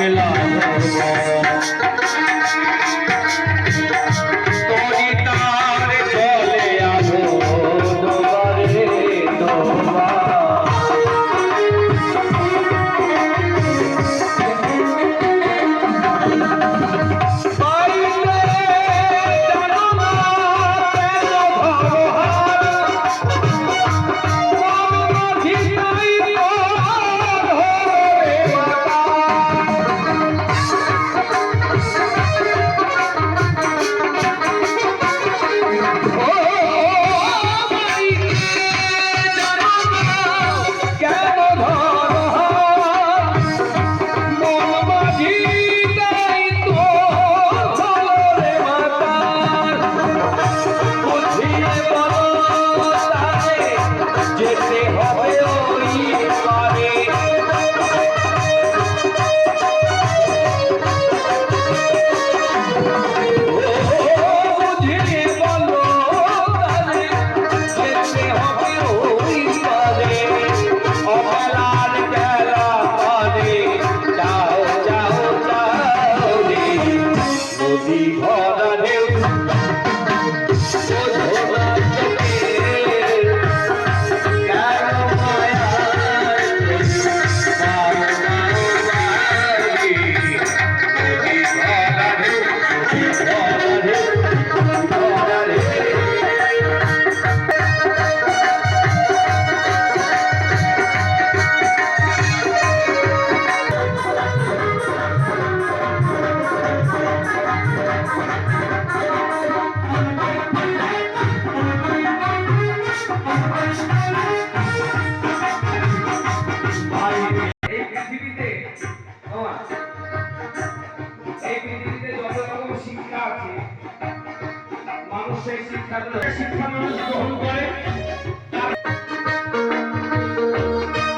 পাগলা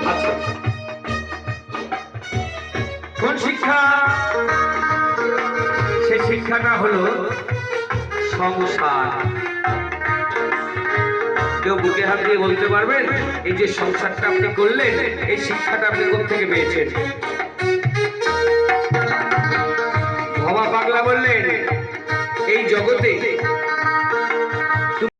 আচ্ছা। কোন শিক্ষা? সেই শিক্ষাটা হলো সংসার। কেউ বুকে হাত দিয়ে বলতে পারবেন, এই যে সংসারটা আপনি করলেন, এই শিক্ষাটা আপনি কোথা থেকে পেয়েছেন? ভবা পাগলা বললেন, এই জগতে